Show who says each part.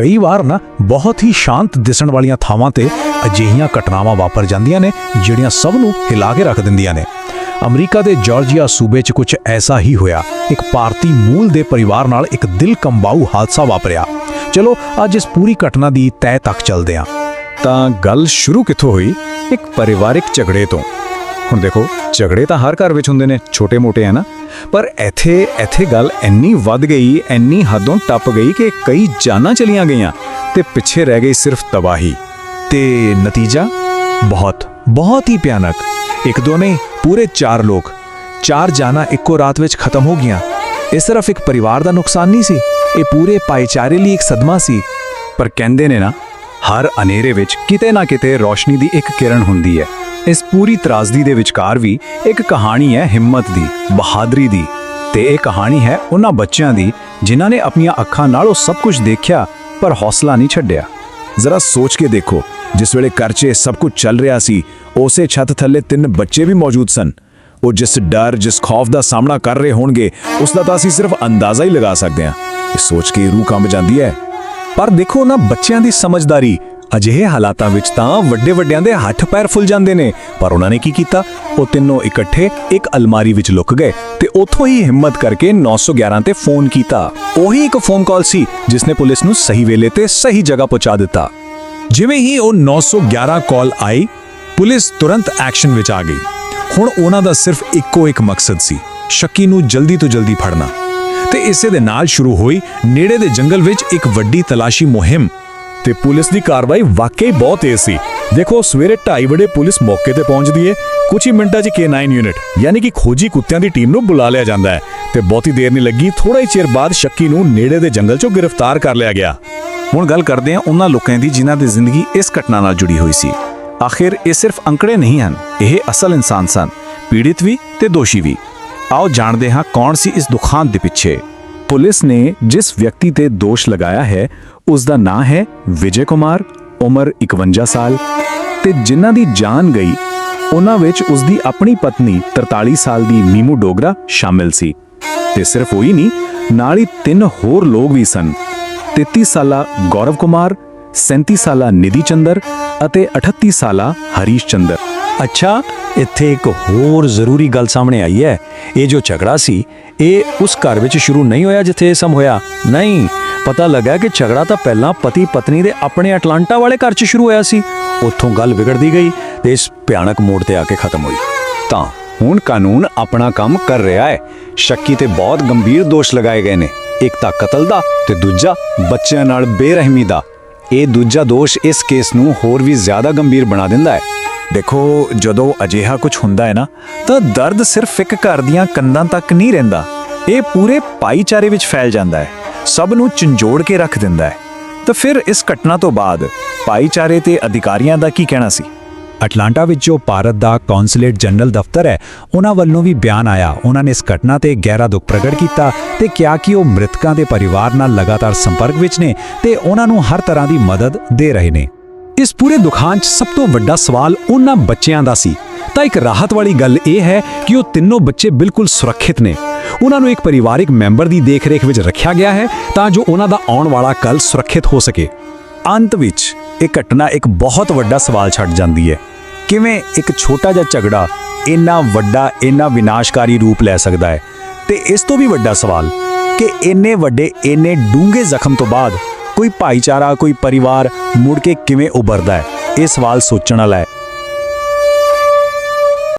Speaker 1: ਕਈ ਵਾਰ ਨਾ ਬਹੁਤ ਹੀ ਸ਼ਾਂਤ ਦਿਸਣ ਵਾਲੀਆਂ ਥਾਵਾਂ ਤੇ ਅਜਿਹੀਆਂ ਘਟਨਾਵਾਂ ਵਾਪਰ ਜਾਂਦੀਆਂ ਨੇ, ਜਿਹੜੀਆਂ ਸਭ ਨੂੰ ਹਿਲਾ ਕੇ ਰੱਖ ਦਿੰਦੀਆਂ ਨੇ। ਅਮਰੀਕਾ ਦੇ ਜਾਰਜੀਆ ਸੂਬੇ 'ਚ ਕੁਝ ਐਸਾ ਹੀ ਹੋਇਆ। ਇੱਕ ਭਾਰਤੀ ਮੂਲ ਦੇ ਪਰਿਵਾਰ ਨਾਲ ਇੱਕ ਦਿਲ ਕੰਬਾਊ ਹਾਦਸਾ ਵਾਪਰਿਆ। ਚਲੋ, ਅੱਜ ਇਸ ਪੂਰੀ ਘਟਨਾ ਦੀ ਤਹਿ ਤੱਕ ਚੱਲਦੇ ਹਾਂ।
Speaker 2: ਤਾਂ ਗੱਲ ਸ਼ੁਰੂ ਕਿੱਥੋਂ ਹੋਈ? ਇੱਕ ਪਰਿਵਾਰਿਕ ਝਗੜੇ ਤੋਂ। ਹੁਣ ਦੇਖੋ, ਝਗੜੇ ਤਾਂ ਹਰ ਘਰ ਵਿੱਚ ਹੁੰਦੇ ਨੇ, ਛੋਟੇ-ਮੋਟੇ, ਹੈ ਨਾ? ਪਰ ਇੱਥੇ ਇੱਥੇ ਗੱਲ ਇੰਨੀ ਵੱਧ ਗਈ, ਇੰਨੀ ਹੱਦੋਂ ਟੱਪ ਗਈ ਕਿ ਕਈ ਜਾਨਾਂ ਚਲੀਆਂ ਗਈਆਂ ਤੇ ਪਿੱਛੇ ਰਹਿ ਗਈ ਸਿਰਫ ਤਬਾਹੀ।
Speaker 1: ਤੇ ਨਤੀਜਾ? ਬਹੁਤ ਬਹੁਤ ਹੀ ਭਿਆਨਕ। ਇੱਕ ਦੋ ਨਹੀਂ, ਪੂਰੇ 4 ਲੋਕ। ਚਾਰ ਜਾਨਾਂ ਇੱਕੋ ਰਾਤ ਵਿੱਚ ਖਤਮ ਹੋ ਗਈਆਂ। ਇਹ ਸਿਰਫ ਇੱਕ ਪਰਿਵਾਰ ਦਾ ਨੁਕਸਾਨ ਨਹੀਂ ਸੀ, ਇਹ ਪੂਰੇ ਭਾਈਚਾਰੇ ਲਈ ਇੱਕ ਸਦਮਾ ਸੀ।
Speaker 2: ਪਰ ਕਹਿੰਦੇ ਨੇ ਨਾ, ਹਰ ਹਨੇਰੇ ਵਿੱਚ ਕਿਤੇ ਨਾ ਕਿਤੇ ਰੋਸ਼ਨੀ ਦੀ ਇੱਕ ਕਿਰਨ ਹੁੰਦੀ ਹੈ। ਇਸ ਪੂਰੀ ਤਰਾਜ਼ਦੀ ਦੇ ਵਿਚਕਾਰ ਵੀ ਇੱਕ ਕਹਾਣੀ ਹੈ ਹਿੰਮਤ ਦੀ, ਬਹਾਦਰੀ ਦੀ। ਤੇ ਇਹ ਕਹਾਣੀ ਹੈ ਉਹਨਾਂ ਬੱਚਿਆਂ ਦੀ, ਜਿਨ੍ਹਾਂ ਨੇ ਆਪਣੀਆਂ ਅੱਖਾਂ ਨਾਲ ਉਹ ਸਭ ਕੁਝ ਦੇਖਿਆ, ਪਰ ਹੌਸਲਾ ਨਹੀਂ ਛੱਡਿਆ।
Speaker 3: ਜ਼ਰਾ ਸੋਚ ਕੇ ਦੇਖੋ, ਜਿਸ ਵੇਲੇ ਕਰਚੇ ਸਭ ਕੁਝ ਚੱਲ ਰਿਹਾ ਸੀ, ਉਸੇ ਛੱਤ ਥੱਲੇ ਤਿੰਨ ਬੱਚੇ ਵੀ ਮੌਜੂਦ ਸਨ। ਉਹ ਜਿਸ ਡਰ, ਜਿਸ ਖੌਫ ਦਾ ਸਾਹਮਣਾ ਕਰ ਰਹੇ ਹੋਣਗੇ, ਉਸ ਦਾ ਤਾਂ ਅਸੀਂ ਸਿਰਫ ਅੰਦਾਜ਼ਾ ਹੀ ਲਗਾ ਸਕਦੇ ਹਾਂ। ਇਹ ਸੋਚ ਕੇ ਰੂਹ ਕੰਬ ਜਾਂਦੀ ਹੈ।
Speaker 2: ਪਰ ਦੇਖੋ ਨਾ ਬੱਚਿਆਂ ਦੀ ਸਮਝਦਾਰੀ ਅਜਿਹੇ ਹਾਲਾਤਾਂ ਵਿੱਚ ਤਾਂ ਵੱਡੇ ਵੱਡਿਆਂ ਦੇ ਹੱਥ ਪੈਰ ਫੁੱਲ ਜਾਂਦੇ ਨੇ, ਪਰ ਉਹਨਾਂ ਨੇ ਕੀ ਕੀਤਾ? ਉਹ ਤਿੰਨੋਂ ਇਕੱਠੇ ਇੱਕ ਅਲਮਾਰੀ ਵਿੱਚ ਲੁਕ ਗਏ ਤੇ ਉੱਥੋਂ ਹੀ ਹਿੰਮਤ ਕਰਕੇ 911 ਤੇ ਫੋਨ ਕੀਤਾ। ਉਹੀ ਇੱਕ ਫੋਨ ਕਾਲ ਸੀ, ਜਿਸ ਨੇ ਪੁਲਿਸ ਨੂੰ ਸਹੀ ਵੇਲੇ ਤੇ ਸਹੀ ਜਗ੍ਹਾ ਪਹੁੰਚਾ ਦਿੱਤਾ।
Speaker 1: ਜਿਵੇਂ ਹੀ ਉਹ 911 ਕਾਲ ਆਈ, ਪੁਲਿਸ ਤੁਰੰਤ ਐਕਸ਼ਨ ਵਿੱਚ ਆ ਗਈ। ਹੁਣ ਉਹਨਾਂ ਦਾ ਸਿਰਫ ਇੱਕੋ ਇੱਕ ਮਕਸਦ ਸੀ, ਸ਼ੱਕੀ ਨੂੰ ਜਲਦੀ ਤੋਂ ਜਲਦੀ ਫੜਨਾ। ਤੇ ਇਸੇ ਦੇ ਨਾਲ ਸ਼ੁਰੂ ਹੋਈ ਨੇੜੇ ਦੇ ਜੰਗਲ ਵਿੱਚ ਇੱਕ ਵੱਡੀ ਤਲਾਸ਼ੀ ਮੁਹਿੰਮ।
Speaker 3: ਤੇ ਪੁਲਿਸ ਦੀ ਕਾਰਵਾਈ ਵਾਕਈ ਬਹੁਤ ਤੇਜ਼ ਸੀ। ਦੇਖੋ, ਸਵੇਰੇ 2:30 ਵਜੇ ਪੁਲਿਸ ਮੌਕੇ ਤੇ ਪਹੁੰਚਦੀ ਹੈ ਕੁਝ ਹੀ ਮਿੰਟਾਂ 'ਚ K9 ਯੂਨਿਟ ਯਾਨੀ ਕਿ ਖੋਜੀ ਕੁੱਤਿਆਂ ਦੀ ਟੀਮ ਨੂੰ ਬੁਲਾ ਲਿਆ ਜਾਂਦਾ ਹੈ ਤੇ ਬਹੁਤੀ ਦੇਰ ਨਹੀਂ ਲੱਗੀ। ਥੋੜਾ ਹੀ ਚਿਰ ਬਾਅਦ ਸ਼ੱਕੀ ਨੂੰ ਨੇੜੇ ਦੇ ਜੰਗਲ 'ਚੋਂ ਗ੍ਰਿਫਤਾਰ ਕਰ ਲਿਆ ਗਿਆ।
Speaker 2: ਹੁਣ ਗੱਲ ਕਰਦੇ ਹਾਂ ਉਹਨਾਂ ਲੋਕਾਂ ਦੀ ਜਿਨ੍ਹਾਂ ਦੀ ਜ਼ਿੰਦਗੀ ਇਸ ਘਟਨਾ ਨਾਲ ਜੁੜੀ ਹੋਈ ਸੀ। ਆਖਿਰ ਇਹ ਸਿਰਫ ਅੰਕੜੇ ਨਹੀਂ ਹਨ, ਇਹ ਅਸਲ ਇਨਸਾਨ ਸਨ, ਪੀੜਿਤ ਵੀ ਤੇ ਦੋਸ਼ੀ ਵੀ। ਆਓ ਜਾਣਦੇ ਹਾਂ ਕੌਣ ਸੀ ਇਸ ਦੁਖਾਂਤ ਦੇ ਪਿੱਛੇ। ਪੁਲਿਸ ਨੇ ਜਿਸ ਵਿਅਕਤੀ ਤੇ ਦੋਸ਼ ਲਗਾਇਆ ਹੈ ਉਸ ਦਾ ਨਾਂ ਹੈ ਵਿਜੇ ਕੁਮਾਰ, ਉਮਰ 51 ਸਾਲ ਤੇ ਜਿਨ੍ਹਾਂ ਦੀ ਜਾਨ ਗਈ, ਉਹਨਾਂ ਵਿੱਚ ਉਸ ਦੀ ਆਪਣੀ ਪਤਨੀ 43 ਸਾਲ ਦੀ ਮੀਮੂ ਡੋਗਰਾ ਸ਼ਾਮਿਲ ਸੀ। ਤੇ ਸਿਰਫ ਉਹੀ ਨਹੀਂ, ਨਾਲ ਹੀ ਤਿੰਨ ਹੋਰ ਲੋਕ ਵੀ ਸਨ। 33 ਸਾਲਾ ਗੌਰਵ ਕੁਮਾਰ 37 ਸਾਲਾ ਨਿਧੀ ਚੰਦਰ ਅਤੇ 38 ਸਾਲਾ ਹਰੀਸ਼ ਚੰਦਰ।
Speaker 4: ਅੱਛਾ ਇੱਥੇ ਇੱਕ ਹੋਰ ਜ਼ਰੂਰੀ ਗੱਲ ਸਾਹਮਣੇ ਆਈ ਹੈ। ਇਹ ਜੋ ਝਗੜਾ ਸੀ, ਇਹ ਉਸ ਘਰ ਵਿੱਚ ਸ਼ੁਰੂ ਨਹੀਂ ਹੋਇਆ ਜਿੱਥੇ ਇਹ ਸਮ ਹੋਇਆ। ਨਹੀਂ, ਪਤਾ ਲੱਗਾ ਕਿ ਝਗੜਾ ਤਾਂ ਪਹਿਲਾਂ ਪਤੀ ਪਤਨੀ ਦੇ ਆਪਣੇ ਅਟਲਾਂਟਾ ਵਾਲੇ ਘਰ 'ਚ ਸ਼ੁਰੂ ਹੋਇਆ ਸੀ। ਉੱਥੋਂ ਗੱਲ ਵਿਗੜਦੀ ਗਈ ਤੇ ਇਸ ਭਿਆਨਕ ਮੋੜ ਤੇ ਆ ਕੇ ਖਤਮ ਹੋਈ।
Speaker 2: ਤਾਂ ਹੁਣ ਕਾਨੂੰਨ ਆਪਣਾ ਕੰਮ ਕਰ ਰਿਹਾ ਹੈ। ਸ਼ੱਕੀ ਤੇ ਬਹੁਤ ਗੰਭੀਰ ਦੋਸ਼ ਲਗਾਏ ਗਏ ਨੇ। ਇੱਕ ਤਾਂ ਕਤਲ ਦਾ ਤੇ ਦੂਜਾ ਬੱਚਿਆਂ ਨਾਲ ਬੇਰਹਿਮੀ ਦਾ। ਇਹ ਦੂਜਾ ਦੋਸ਼ ਇਸ ਕੇਸ ਨੂੰ ਹੋਰ ਵੀ ਜ਼ਿਆਦਾ ਗੰਭੀਰ ਬਣਾ ਦਿੰਦਾ ਹੈ।
Speaker 1: ਦੇਖੋ, ਜਦੋਂ ਅਜਿਹਾ ਕੁਝ ਹੁੰਦਾ ਹੈ ਨਾ, ਤਾਂ ਦਰਦ ਸਿਰਫ ਇੱਕ ਘਰ ਦੀਆਂ ਕੰਧਾਂ ਤੱਕ ਨਹੀਂ ਰਹਿੰਦਾ। ਇਹ ਪੂਰੇ ਭਾਈਚਾਰੇ ਵਿੱਚ ਫੈਲ ਜਾਂਦਾ ਹੈ। ਸਭ ਨੂੰ ਝੰਜੋੜ ਕੇ ਰੱਖ ਦਿੰਦਾ ਹੈ। ਤਾਂ ਫਿਰ ਇਸ ਘਟਨਾ ਤੋਂ ਬਾਅਦ ਭਾਈਚਾਰੇ ਤੇ ਅਧਿਕਾਰੀਆਂ ਦਾ ਕੀ ਕਹਿਣਾ ਸੀ? ਅਟਲਾਂਟਾ ਵਿੱਚ ਜੋ ਭਾਰਤ ਦਾ ਕੌਂਸੂਲੇਟ ਜਨਰਲ ਦਫ਼ਤਰ ਹੈ, ਉਹਨਾਂ ਵੱਲੋਂ ਵੀ ਬਿਆਨ ਆਇਆ। ਉਹਨਾਂ ਨੇ ਇਸ ਘਟਨਾ ਤੇ ਗਹਿਰਾ ਦੁੱਖ ਪ੍ਰਗਟ ਕੀਤਾ ਤੇ ਕਿਹਾ ਕਿ ਉਹ ਮ੍ਰਿਤਕਾਂ ਦੇ ਪਰਿਵਾਰ ਨਾਲ ਲਗਾਤਾਰ ਸੰਪਰਕ ਵਿੱਚ ਨੇ ਤੇ ਉਹਨਾਂ ਨੂੰ ਹਰ ਤਰ੍ਹਾਂ ਦੀ ਮਦਦ ਦੇ ਰਹੇ ਨੇ। ਇਸ ਪੂਰੇ ਦੁਖਾਂ 'ਚ ਸਭ ਤੋਂ ਵੱਡਾ ਸਵਾਲ ਉਹਨਾਂ ਬੱਚਿਆਂ ਦਾ ਸੀ। ਤਾਂ ਇੱਕ ਰਾਹਤ ਵਾਲੀ ਗੱਲ ਇਹ ਹੈ ਕਿ ਉਹ ਤਿੰਨੋਂ ਬੱਚੇ ਬਿਲਕੁਲ ਸੁਰੱਖਿਅਤ ਨੇ। ਉਹਨਾਂ ਨੂੰ ਇੱਕ ਪਰਿਵਾਰਿਕ ਮੈਂਬਰ ਦੀ ਦੇਖਰੇਖ ਵਿੱਚ ਰੱਖਿਆ ਗਿਆ ਹੈ ਤਾਂ ਜੋ ਉਹਨਾਂ ਦਾ ਆਉਣ ਵਾਲਾ ਕੱਲ ਸੁਰੱਖਿਅਤ ਹੋ ਸਕੇ।
Speaker 2: ਅੰਤ ਵਿੱਚ ਇਹ ਘਟਨਾ ਇੱਕ ਬਹੁਤ ਵੱਡਾ ਸਵਾਲ ਛੱਡ ਜਾਂਦੀ ਹੈ। ਕਿਵੇਂ ਇੱਕ ਛੋਟਾ ਜਿਹਾ ਝਗੜਾ ਇੰਨਾ ਵੱਡਾ, ਇੰਨਾ ਵਿਨਾਸ਼ਕਾਰੀ ਰੂਪ ਲੈ ਸਕਦਾ ਹੈ? ਤੇ ਇਸ ਤੋਂ ਵੀ ਵੱਡਾ ਸਵਾਲ ਕਿ ਇੰਨੇ ਵੱਡੇ, ਇੰਨੇ ਡੂੰਘੇ ਜ਼ਖਮ ਤੋਂ ਬਾਅਦ ਕੋਈ ਭਾਈਚਾਰਾ ਕੋਈ ਪਰਿਵਾਰ ਮੁੜ ਕੇ ਕਿਵੇਂ ਉਭਰਦਾ ਹੈ? ਇਹ ਸਵਾਲ ਸੋਚਣ ਵਾਲਾ ਹੈ।